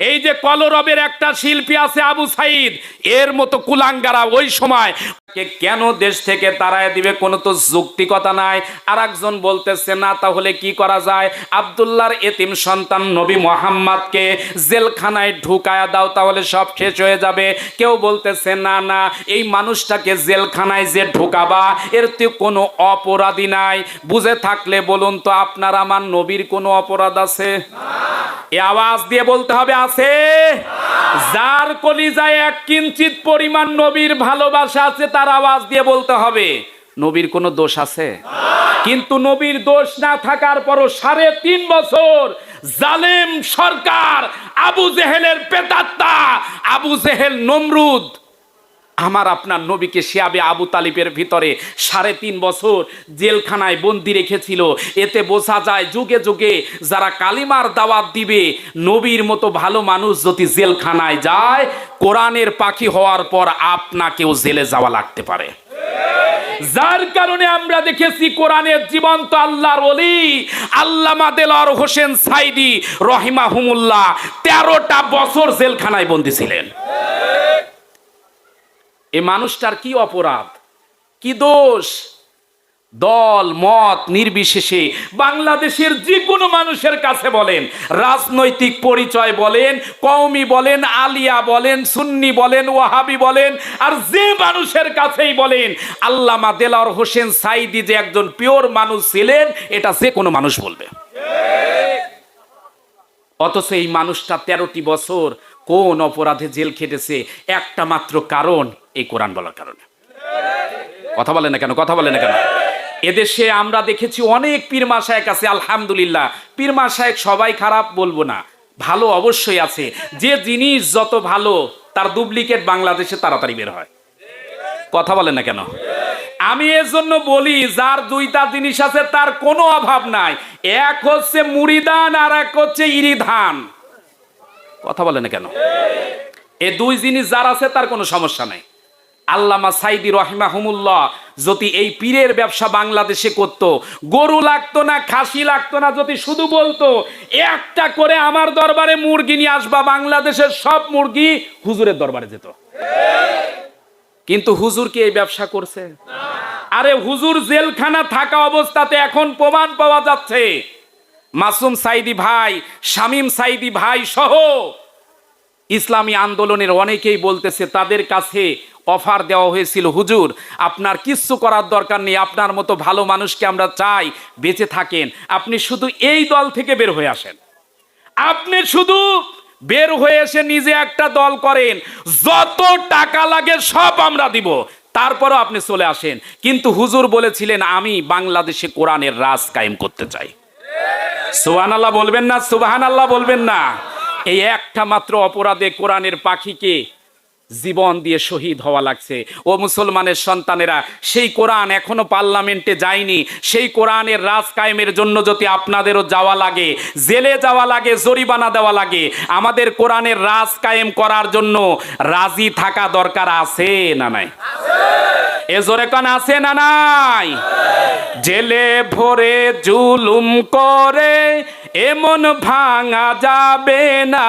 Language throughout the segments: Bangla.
এই যে কলরবের একটা শিল্পী আছে আবু সাইদ এর মতো কুলাঙ্গারা ওই সময় কে কেন দেশ থেকে তারায় দিবে কোনো তো যুক্তিকতা নাই? আর একজন বলতেছে, না, তাহলে কি করা যায়? আবদুল্লাহর এতিম সন্তান নবী মোহাম্মদকে জেলখানায় ঢুকায়া দাও, তাহলে সব শেষ হয়ে যাবে। কেউ বলতেছে, না না, এই মানুষটাকে জেলখানায় যে ঢুকাবা, এর তো কোনো অপরাধী নাই। বুঝে থাকলে বলুন তো, আপনার আমার নবীর কোনো অপরাধ আছে? এ আওয়াজ দিয়ে বলতে হবে, আছে। যার কলিজায় এক কিঞ্চিত পরিমাণ নবীর ভালোবাসা আছে, তার আওয়াজ দিয়ে বলতে হবে, নবীর কোনো দোষ আছে? কিন্তু নবীর দোষ না থাকার পরও সাড়ে তিন বছর জালেম সরকার আবু জেহেলের পেতাত্তা আবু জেহেল নমরুদ আমার আপনার নবীকে শিয়াবে আবু তালিবের ভিতরে সাড়ে তিন বছর জেলখানায় বন্দি রেখেছিল। এতে বোঝা যায় যুগে যুগে যারা কালিমার দাওয়াত দিবে, নবীর মতো ভালো মানুষ যদি জেলখানায় যায়, কোরআনের পাখি হওয়ার পর আপনাকেও জেলে যাওয়া লাগতে পারে। যার কারণে আমরা দেখেছি কোরআনের জীবন্ত আল্লাহর ওলি আল্লামা দেলার হোসেন সাইদি রহিমাহুমুল্লাহ তেরোটা বছর জেলখানায় বন্দি ছিলেন। এ মানুষটার কি অপরাধ? কি দোষ? দল, মত নির্বিশেষে বাংলাদেশের যে কোনো মানুষের কাছে বলেন, রাজনৈতিক পরিচয় বলেন, কওমি বলেন, আলিয়া বলেন, সুন্নি বলেন, ওয়াহাবি বলেন, আর যে মানুষের কাছেই বলেন, আল্লামা দেলার হোসেন সাইদি যে একজন পিওর মানুষ ছিলেন, এটা যে কোনো মানুষ বলবে। অথচ এই মানুষটা তেরোটি বছর কোন অপরাধে জেল খেটেছে? একটা মাত্র কারণ এই কোরআন বলার কারণে। কথা বলে না কেন? কথা বলে না কেন? এদেশে আমরা দেখেছি অনেক পীরমা শায়েক আছে, আলহামদুলিল্লাহ। পীরমা শায়েক সবাই খারাপ বলব না। ভালো অবশ্যই আছে। যে জিনিস যত ভালো, তার ডুপ্লিকেট বাংলাদেশে তাড়াতাড়ি বের হয়। কথা বলে না কেন? আমি এর জন্য বলি, যার দুইটা জিনিস আছে, তার কোনো অভাব নাই। এক হচ্ছে মুড়িদান আর এক হচ্ছে ইরিধান। কথা বলে না কেন? এ দুই জিনিস যার আছে, তার কোনো সমস্যা নাই। আল্লামা সাইদি রহিমাহুমুল্লাহ, যদি এই পীরের ব্যবসা বাংলাদেশে করত, গরু লাগতো না, খাসি লাগতো না, যদি শুধু বলতো, একটা করে আমার দরবারে মুরগি নিয়ে আসবা, বাংলাদেশের সব মুরগি হুজুরের দরবারে যেত। কিন্তু হুজুর কি এই ব্যবসা করছে? আরে হুজুর জেলখানা থাকা অবস্থাতে এখন প্রমাণ পাওয়া যাচ্ছে। মাসুম সাইদি ভাই, শামীম সাইদি ভাই সহ ইসলামী আন্দোলনের অনেকেই বলতেছে, তাদের কাছে অফার দেওয়া হয়েছিল, হুজুর, আপনার কিচ্ছু করার দরকার নেই, আপনার মতো ভালো মানুষকে আমরা চাই, বেঁচে থাকেন। আপনি শুধু এই দল থেকে বের হয়ে আসেন। আপনি শুধু বের হয়ে এসে নিজে একটা দল করেন, যত টাকা লাগে সব আমরা দিব, তারপরও আপনি চলে আসেন। কিন্তু হুজুর বলেছিলেন, আমি বাংলাদেশে কোরআনের রাজ কায়েম করতে চাই। সুবহান আল্লাহ বলবেন না সুবহান আল্লাহ বলবেন না। এই একটা মাত্র অপরাধে কোরআনের পাখিকে জীবন দিয়ে শহীদ হওয়া লাগছে। ও মুসলমানের সন্তানেরা, সেই কোরআন এখনও পার্লামেন্টে যায়নি। সেই কোরআনের রাজ কায়েমের জন্য যদি আপনাদেরও যাওয়া লাগে, জেলে যাওয়া লাগে, জরিমানা দেওয়া লাগে, আমাদের কোরআনের রাজ কায়েম করার জন্য রাজি থাকা দরকার আছে না নাই? এ জোরে কান, আছে না নাই? জেলে ভরে জুলুম করে, এমন ভাঙা যাবে না।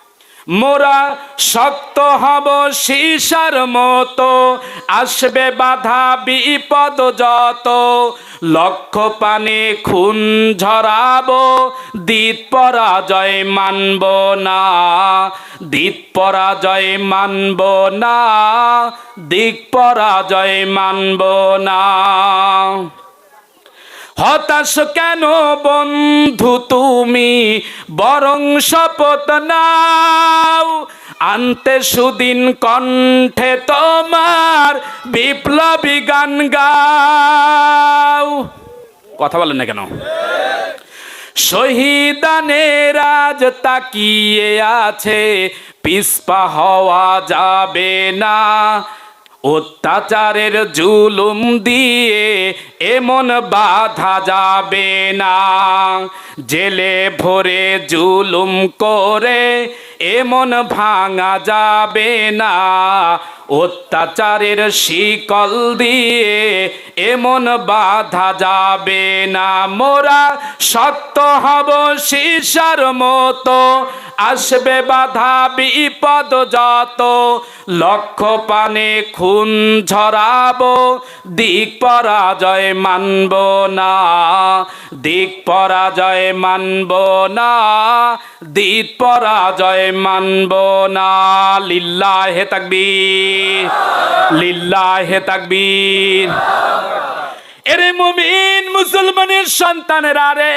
মোরা শক্ত হব সীসার মতো। আসবে বাধা, বিপদ যত। লক্ষ পানে খুন ঝরাবো, দিত পরাজয় মানব না। দিত পরাজয় মানব না, দিক পরাজয় মানব না। হতাশ কেন বন্ধু তুমি? বরং শপথ নাও। আনতে সুদিন কণ্ঠে তোমার বিপ্লবী গান গাও। কথা বলেন না কেন? শহীদানের আজ তাকিয়ে আছে, পিসপা হওয়া যাবে না। অত্যাচারের জুলুম দিয়ে এমন বাধা যাবে না। জেলে ভরে জুলুম করে এমন ভাঙা যাবে না। অত্যাচারের শিকল দিয়ে এমন বাধা যাবে না। মোরা সত্য হব শিশার মতো আসবে বাধা, বিপদ যত। লক্ষ পানে খুন ঝরাবো, দিক পরাজয় মানব না। দিক পরাজয় মানব না, দিক পরাজয় মানব না। লিল্লাহে তাকবীর লিল্লাহে তাকবীর। এরে মুমিন মুসলমানের সন্তানেরা রে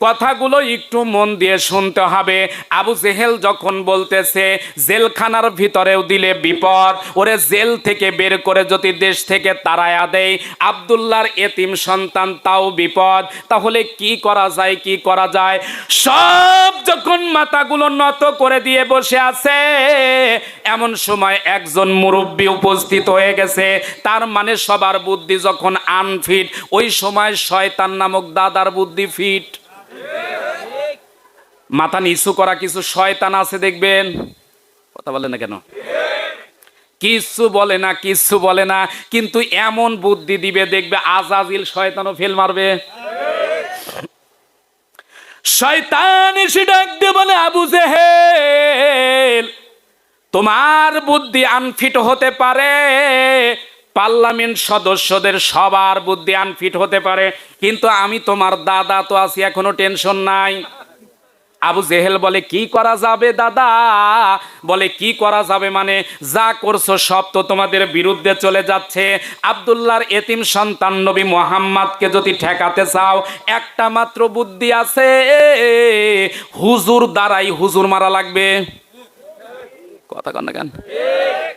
কথাগুলো একটু মন দিয়ে শুনতে হবে। আবু জেহেল যখন বলতেছে, জেলখানার ভিতরেও দিলে বিপদ, ওরে জেল থেকে বের করে যদি দেশ থেকে তারায়া দেয় আবদুল্লাহর এতিম সন্তান তাও বিপদ। তাহলে কি করা যায়, কি করা যায়? সব যখন মাথাগুলো নত করে দিয়ে বসে আছে, এমন সময় একজন মুরব্বী উপস্থিত হয়ে গেছে। তার মানে সবার বুদ্ধি যখন আনফিট, ওই সময় শয়তান নামক দাদার বুদ্ধি ফিট। মাথা নিচু করা কিছু শয়তান আছে দেখবেন? কথা বলে না কেন? কিচ্ছু বলে না, কিচ্ছু বলে না, কিন্তু এমন বুদ্ধি দিবে, দেখবে আজাজিল শয়তানও ফেল মারবে। শয়তান এসে ডাক দিয়ে বলে, আবু জেহেল, তোমার বুদ্ধি আনফিট হতে পারে। পার্লামেন্ট সদস্যদের সবার বুদ্ধি আনফিট হতে পারে। কিন্তু আমি তোমার দাদা তো আছি, এখনও টেনশন নাই। আবু জেহেল বলে, কি করা যাবে দাদা? বলে, কি করা যাবে মানে যা করছ সব তো তোমাদের বিরুদ্ধে চলে যাচ্ছে। আবদুল্লাহর এতিম সন্তান নবী মোহাম্মদকে যদি ঠেকাতে চাও, একটা মাত্র বুদ্ধি আছে। হুজুর দ্বারাই হুজুর মারা লাগবে। কথা কন না কেন?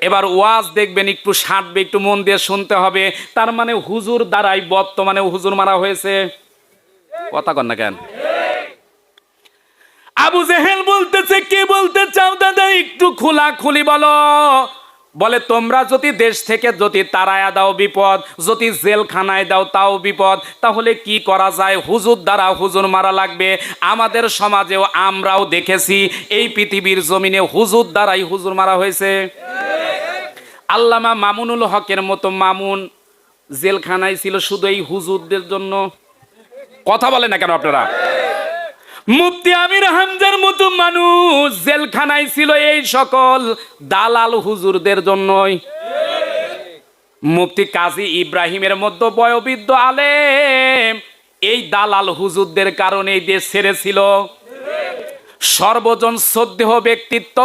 এবার ওয়াজ দেখবেন, একটু সাঁটবে, একটু মন দিয়ে শুনতে হবে। তার মানে হুজুর দ্বারাই বর্তমানে হুজুর মারা হয়েছে। কথা কন না কেন? আবু জেহেল বলতেছে, কি বলতে চাও দাদা? একটু খোলা খুলি বলো। বলে, তোমরা যদি দেশ থেকে যদি তারায়া দাও বিপদ, যদি জেলখানায় দাও তাও বিপদ, তাহলে কি করা যায়? হুজুর দ্বারা হুজুর মারা লাগবে। আমাদের সমাজেও আমরাও দেখেছি, এই পৃথিবীর জমিনে হুজুর দ্বারাই হুজুর মারা হয়েছে। আল্লামা মামুনুল হকের মতো মামুন জেলখানায় ছিল শুধু এই হুজুরদের জন্য। কথা বলে না কেন আপনারা? মুফতি আমির হামজার মতো মানুষ, জেলখানায় ছিল এই সকল দালাল হুজুরদের জন্যই। মুফতি কাজী ইব্রাহিমের মধ্যে বয়োবৃদ্ধ আলেম এই দালাল হুজুরদের কারণে এই দেশ ছেড়েছিল। সর্বজন শ্রদ্ধেহ ব্যক্তিত্ব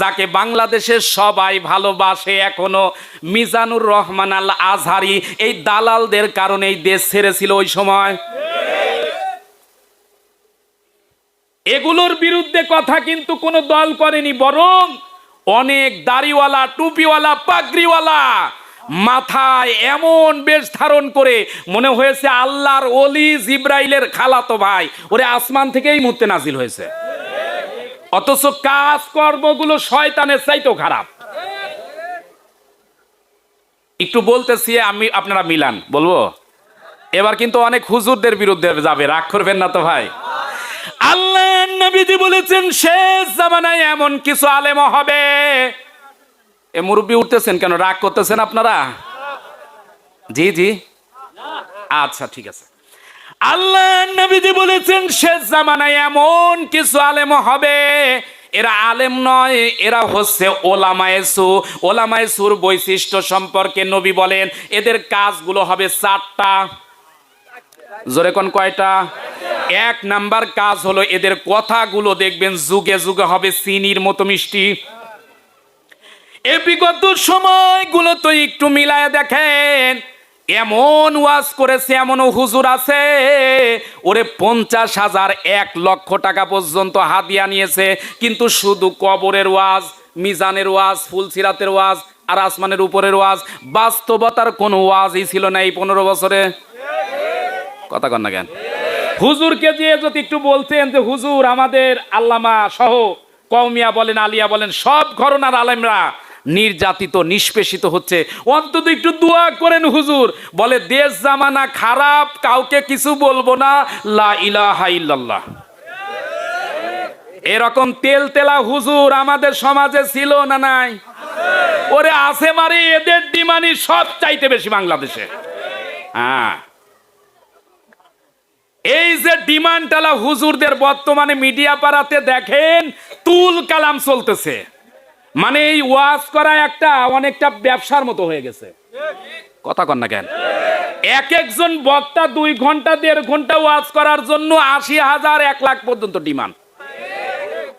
যাকে বাংলাদেশের সবাই ভালোবাসে এখনও মিজানুর রহমান আল আজহারি এই দালালদের কারণে এই দেশ ছেড়েছিল ওই সময়। এগুলোর বিরুদ্ধে কথা কিন্তু কোনো দল করেনি, বরং অনেক দাড়িওয়ালা, টুপিওয়ালা, পাগড়িওয়ালা মাথায় এমন বেশ ধারণ করে মনে হয়েছে আল্লাহর অলি জিব্রাইলের খালাতো ভাই। ওরে আসমান থেকেই মুহূর্তে নাজিল হয়েছে। অথচ কাজ কর্মগুলো শয়তানের চাইতেও খারাপ। একটু বলতেছি, আমি আপনারা মিলান, বলব? এবার কিন্তু অনেক হুজুরদের বিরুদ্ধে যাবে, রাগ করবেন না তো ভাই। আল্লাহ নবীজি বলেছেন, শেষ জামানায় এমন কিছু আলেম হবে। এ মুরব্বী উঠতেছেন কেন? রাগ করতেছেন আপনারা? জি জি। আচ্ছা ঠিক আছে। আল্লাহ নবীজি বলেছেন, শেষ জামানায় এমন কিছু আলেম হবে। এরা আলেম নয়, এরা হচ্ছে ওলামায়েসু ওলামায়েসুর বৈশিষ্ট্য সম্পর্কে নবী বলেন, এদের কাজগুলো হবে চারটা। জোরে কোন কয়টা? এক নাম্বার কাজ হলো এদের কথাগুলো দেখবেন যুগে যুগে হবে চিনির মতো মিষ্টি। এ বিগত সময়গুলো তো একটু মিলায় দেখেন, এমন ওয়াজ করেছে এমন হুজুর আছে, ওরে পঞ্চাশ হাজার এক লক্ষ টাকা পর্যন্ত হাদিয়া নিয়েছে, কিন্তু শুধু কবরের ওয়াজ, মিজানের ওয়াজ, ফুলসিরাতের ওয়াজ আর আসমানের উপরের ওয়াজ, বাস্তবতার কোনো ওয়াজই ছিল না এই পনেরো বছরে। কথা কন না কেন? হুজুরকে দিয়ে যদি একটু বলতেন যে, হুজুর, আমাদের আল্লামা সহ কৌমিয়া বলেন, আলিয়া বলেন, সব ঘরনার আলেমরা নির্যাতিত, নিষ্পেষিত হচ্ছে। অন্তত একটু দোয়া করেন, হুজুর। বলে, দেশ জামানা খারাপ, কাউকে কিছু বলব না। লা ইলাহা ইল্লাল্লাহ। এরকম তেল তেলা হুজুর আমাদের সমাজে ছিল না নাই? ওরে, আছে মারে, এদের ডিমানি সব চাইতে বেশি বাংলাদেশে। হ্যাঁ। এই যে ডিমান্ডটালা হুজুরদের বর্তমানে মিডিয়া পাড়াতে দেখেন, তুল কালাম চলতেছে। মানে এই ওয়াজ করা একটা অনেকটা ব্যবসার মতো হয়ে গেছে। কথা কন না কেন? এক একজন বক্তা দুই ঘণ্টা, দেড় ঘণ্টা ওয়াজ করার জন্য আশি হাজার, এক লাখ পর্যন্ত ডিমান্ড।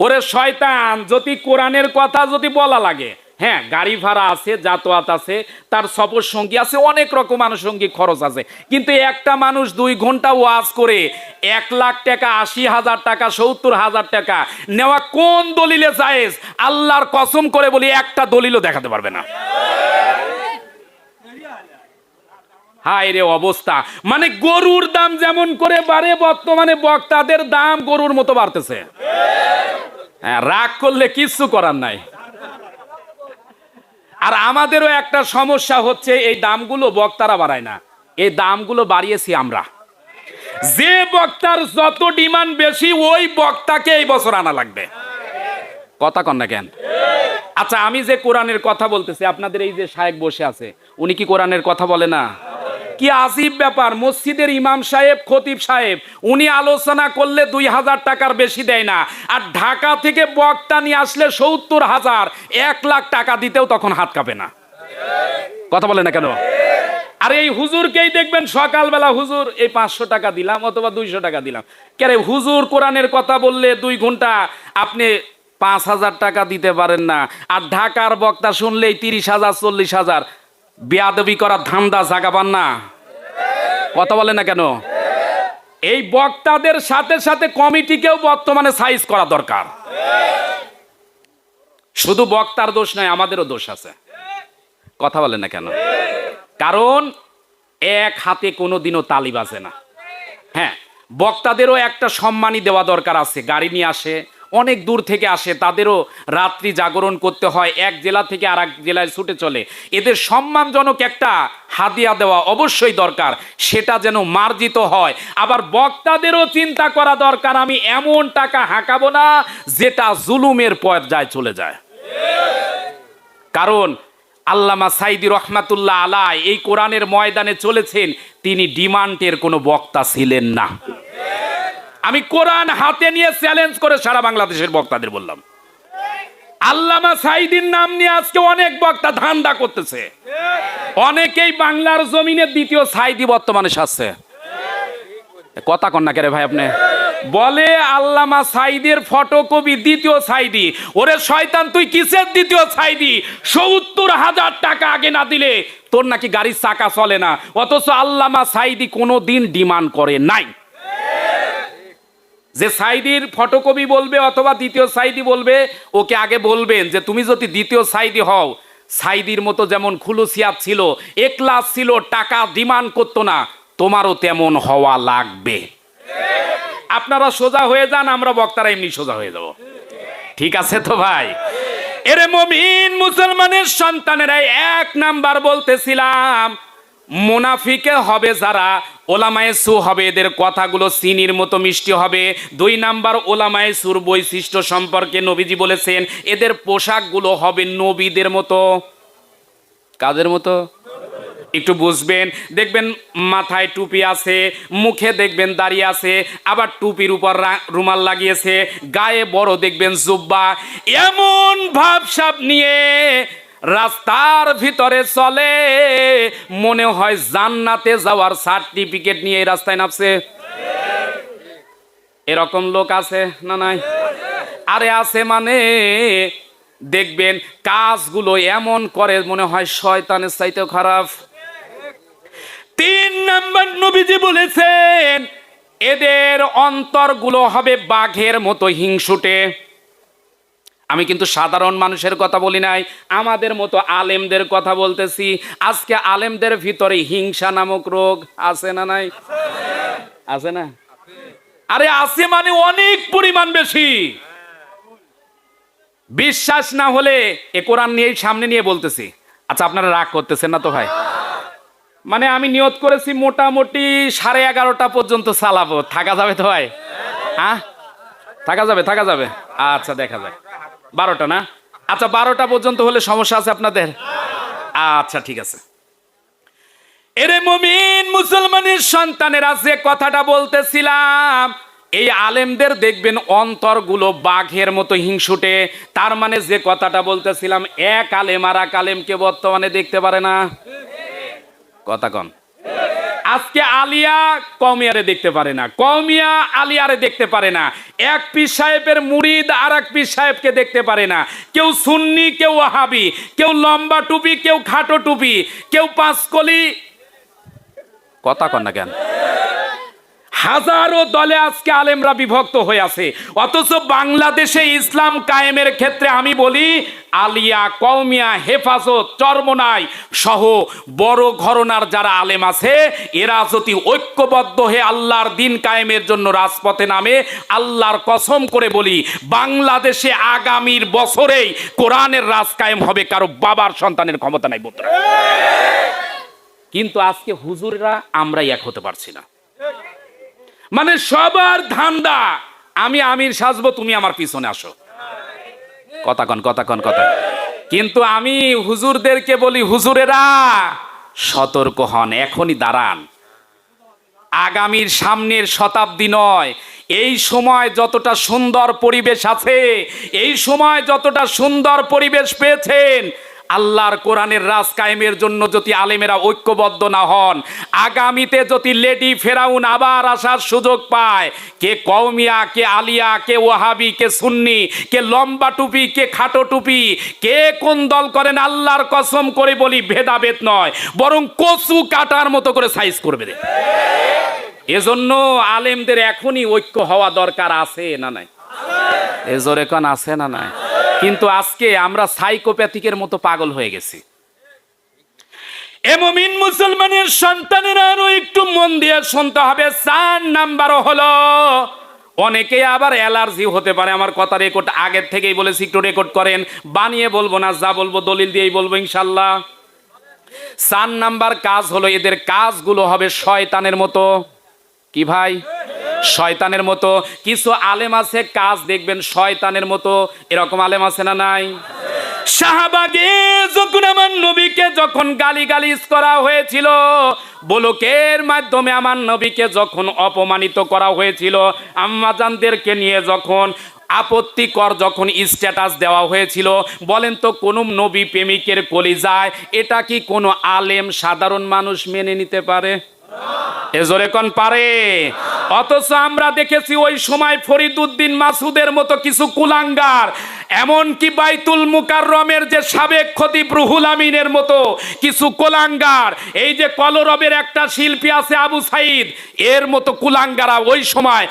ওরে শয়তান, যদি কোরআনের কথা যদি বলা লাগে হ্যাঁ গাড়ি ভাড়া আছে, যাতায়াত আছে, তার সফর সঙ্গী আছে, অনেক রকম আনুষঙ্গিক খরচ আছে। কিন্তু একটা মানুষ দুই ঘণ্টা ওয়াজ করে এক লাখ টাকা, আশি হাজার টাকা, সত্তর হাজার টাকা নেওয়া কোন দলিলে জায়েজ? আল্লাহর কসম করে বলি, একটা দলিলও দেখাতে পারবে না। হায় রে অবস্থা। মানে গরুর দাম যেমন করে বাড়ে, বর্তমানে বক্তাদের দাম গরুর মতো বাড়তেছে। হ্যাঁ রাগ করলে কিচ্ছু করার নাই। আর আমাদেরও একটা সমস্যা হচ্ছে, এই দামগুলো বক্তারা বাড়ায় না। এই দামগুলো বাড়িয়েছি আমরা। যে বক্তার যত ডিমান্ড বেশি, ওই বক্তাকে এই বছর আনা লাগবে। কথা কন না কেন? আচ্ছা আমি যে কোরআনের কথা বলতেছি, আপনাদের এই যে সাহেব বসে আছে, উনি কি কোরআনের কথা বলে না? কি আজিব ব্যাপার? মসজিদের ইমাম সাহেব, খতিব সাহেব, উনি আলোচনা করলে দুই হাজার টাকার বেশি দেয় না। আর ঢাকা থেকে বক্তা নিয়ে আসলে সত্তর হাজার, এক লাখ টাকা দিতেও তখন হাত কাঁপে না। কথা বলে না কেন? আর এই হুজুরকেই দেখবেন সকালবেলা, হুজুর, এই পাঁচশো টাকা দিলাম অথবা দুইশো টাকা দিলাম। কেরে হুজুর কোরআনের কথা বললে দুই ঘণ্টা আপনি পাঁচ হাজার টাকা দিতে পারেন না। আর ঢাকার বক্তা শুনলেই তিরিশ হাজার, চল্লিশ হাজার। বেয়াদবি করার ধান্দা জাগাবান না। কথা বলে না কেন? এই বক্তাদের সাথে সাথে কমিটিকেও বর্তমানে সাইজ করা দরকার। শুধু বক্তার দোষ নয়, আমাদেরও দোষ আছে। কথা বলে না কেন? কারণ এক হাতে কোনো দিনও বাজে না। হ্যাঁ বক্তাদেরও একটা সম্মানই দেওয়া দরকার আছে। গাড়ি নিয়ে আসে অনেক দূর থেকে আসে, তাদেরও রাত্রি জাগরণ করতে হয়, এক জেলা থেকে আর এক জেলায় ছুটে চলে। এদের সম্মানজনক একটা হাদিয়া দেওয়া অবশ্যই দরকার, সেটা যেন মার্জিত হয়। আবার বক্তাদেরও চিন্তা করা দরকার, আমি এমন টাকা হাঁকাবো না যেটা জুলুমের পর্যায়ে চলে যায়। কারণ আল্লামা সাইদি রহমাতুল্লাহ আলাই এই কোরআনের ময়দানে চলেছেন, তিনি ডিমান্ডের কোনো বক্তা ছিলেন না। আমি কোরআন হাতে নিয়ে চ্যালেঞ্জ করে সারা বাংলাদেশের বক্তাদের বললাম। আল্লামা সাইদির নাম নিয়ে আজকে অনেক বক্তা ধান্দা করতেছে। অনেকেই বাংলার জমিনে দ্বিতীয় সাইদি বর্তমানে সাজছে। কথা কন না কেরে ভাই আপনি। বলে আল্লামা সাইদের ফটোকপি দ্বিতীয় সাইদি। ওরে শয়তান, তুই কিসের দ্বিতীয় সাইদি? সত্তর হাজার টাকা আগে না দিলে তোর নাকি গাড়ির চাকা চলে না। অথচ আল্লামা সাইদি কোনো দিন ডিমান্ড করে নাই। যে সাইদির ফটোকপি বলবে অথবা দ্বিতীয় সাইদি বলবে, ওকে আগে বলবেন যে তুমি যদি দ্বিতীয় সাইদি হও, সাইদির মতো যেমন খুলুসিয়াত ছিল একলাস ছিল, টাকা ডিমান্ড করতো না, তোমারও তেমন হওয়া লাগবে। আপনারা সোজা হয়ে যান, আমরা বক্তারা এমনি সোজা হয়ে যাব। ঠিক আছে তো ভাই? এরে মমিন মুসলমানের সন্তানেরাই এক নাম্বার বলতেছিলাম মুনাফিকে হবে যারা, ওলামায়ে সু হবে, এদের কথাগুলো চিনির মতো মিষ্টি হবে। দুই নাম্বার ওলামায়ে সুর বৈশিষ্ট্য সম্পর্কে নবীজি বলেছেন, এদের পোশাকগুলো হবে নবীদের মতো। কাদের মতো? একটু বুঝবেন। দেখবেন মাথায় টুপি আছে, মুখে দেখবেন দাঁড়িয়ে আছে, আবার টুপির উপর রুমাল লাগিয়েছে, গায়ে বড় দেখবেন জুব্বা। এমন ভাবসাব নিয়ে রাস্তার ভিতরে চলে। মনে হয় জান্নাতে যাওয়ার সার্টিফিকেট নিয়ে এই রাস্তায় নামছে। এরকম লোক আছে না নাই? আরে আছে মানে দেখবেন কাজগুলো এমন করে, মনে হয় শয়তানের চাইতেও খারাপ। তিন নাম্বার নবীজি বলেছেন, এদের অন্তরগুলো হবে বাঘের মতো হিংসুটে। আমি কিন্তু সাধারণ মানুষের কথা বলি নাই, আমাদের মতো আলেমদের কথা বলতেছি। আজকে আলেমদের ভিতরে হিংসা নামক রোগ আছে না নাই? আছে না? আরে আছে মানে অনেক পরিমাণ বেশি। বিশ্বাস না হলে এ কোরআন নিয়ে সামনে নিয়ে বলতেছি। আচ্ছা আপনারা রাগ করতেছেন না তো ভাই? মানে আমি নিয়ত করেছি মোটামুটি সাড়ে এগারোটা পর্যন্ত চালাবো। থাকা যাবে তো ভাই? হ্যাঁ? থাকা যাবে থাকা যাবে। আচ্ছা দেখা যাক। বারোটা না? আচ্ছা বারোটা পর্যন্ত হলে সমস্যা আছে আপনাদের? আচ্ছা ঠিক আছে। এরে মমিন, মুসলমানের সন্তানেরা যে কথাটা বলতেছিলাম, এই আলেমদের দেখবেন অন্তরগুলো বাঘের মতো হিংসুটে। তার মানে যে কথাটা বলতেছিলাম, এক আলেম আর এক আলেমকে বর্তমানে দেখতে পারে না। কথা কন। আজকে আলিয়া কমিয়ারে দেখতে পারে না। কমিয়া আলিয়ারে দেখতে পারে না। এক পীর সাহেবের মুরিদ আর এক পীর সাহেবকে দেখতে পারে না। কেউ সুন্নি, কেউ ওয়াহাবি, কেউ লম্বা টুপি, কেউ খাটো টুপি, কেউ পাঁচকলি। কথা কন না কেন? হাজারো দলে আজকে আলেমরা বিভক্ত হয়ে আছে। অথচ বাংলাদেশে ইসলাম কায়েমের ক্ষেত্রে আমি বলি, আলিয়া কৌমিয়া হেফাজত, চরমনাই সহ বড় ঘরনার যারা আলেম আছে, এরা যদি ঐক্যবদ্ধ হয়ে আল্লাহর দিন কায়েমের জন্য রাজপথে নামে, আল্লাহর কসম করে বলি, বাংলাদেশে আগামীর বছরেই কোরআনের রাজ কায়েম হবে, কারও বাবার সন্তানের ক্ষমতা নাই বলতে কিন্তু আজকে হুজুররা আমরাই এক হতে পারছি না। মানে সবার ধান্দা, আমি আমির সাজবো, তুমি আমার পিছনে আসো। কথা কন কথা কন, কথা কিন্তু আমি হুজুরদেরকে বলি, হুজুরেরা, সতর্ক হন, এখনই দাঁড়ান। আগামীর সামনের শতাব্দী নয়। এই সময় যতটা সুন্দর পরিবেশ আছে, এই সময় যতটা সুন্দর পরিবেশ পেয়েছেন আল্লাহর কোরআনের রাজ কায়েমের জন্য যদি আলেমেরা ঐক্যবদ্ধ না হন, আগামীতে যদি লেডি ফেরাউন আবার আসার সুযোগ পায়, কে কৌমিয়া কে আলিয়া, কে ওয়াহাবি, কে সুন্নি, কে লম্বা টুপি, কে খাটো টুপি, কে কোন দল করেন আল্লাহর কসম করে বলি ভেদাভেদ নয়, বরং কচু কাটার মতো করে সাইজ করবে এজন্য আলেমদের এখনই ঐক্য হওয়া দরকার আছে না নাই? এজোর এখন আছে না নাই? কিন্তু আজকে আমরা সাইকোপ্যাথিকের মতো পাগল হয়ে গেছি। এমমিন মুসলমানের সন্তানেরা আরও একটু মন দিয়ে শুনতে হবে। চার নাম্বারও হলো, অনেকে আবার অ্যালার্জি হতে পারে। আমার কথা রেকর্ড আগের থেকেই বলেছি, একটু রেকর্ড করেন। বানিয়ে বলব না, যা বলব দলিল দিয়েই বলব ইনশাল্লাহ চার নাম্বার কাজ হলো, এদের কাজগুলো হবে শয়তানের মতো। কি ভাই? শয়তানের মতো। কিছু আলেম আছে, কাজ দেখবেন শয়তানের মতো। এরকম আলেম আছে না নাই? শাহবাগে যখন আমার নবীকে যখন গালি গালিজ করা হয়েছিল, বলকের মাধ্যমে আমার নবীকে যখন অপমানিত করা হয়েছিল, আম্মাজানদেরকে নিয়ে যখন আপত্তিকর যখন স্ট্যাটাস দেওয়া হয়েছিল, বলেন তো কোন নবী প্রেমিকের কলিজায়, এটা কি কোনো আলেম সাধারণ মানুষ মেনে নিতে পারে? এজোরে কোন পারে? অথচ আমরা দেখেছি ওই সময় ফরিদুদ্দিন মাসুদের মতো কিছু কুলাঙ্গার, এমনকি বাইতুল মুকাররমের যে সাবেক খতিব রুহুল আমিনের মতো কিছু কুলাঙ্গার, এই যে কলরবের একটা শিল্পী আছে আবু সাইদ, এর মতো কুলাঙ্গারা ওই সময়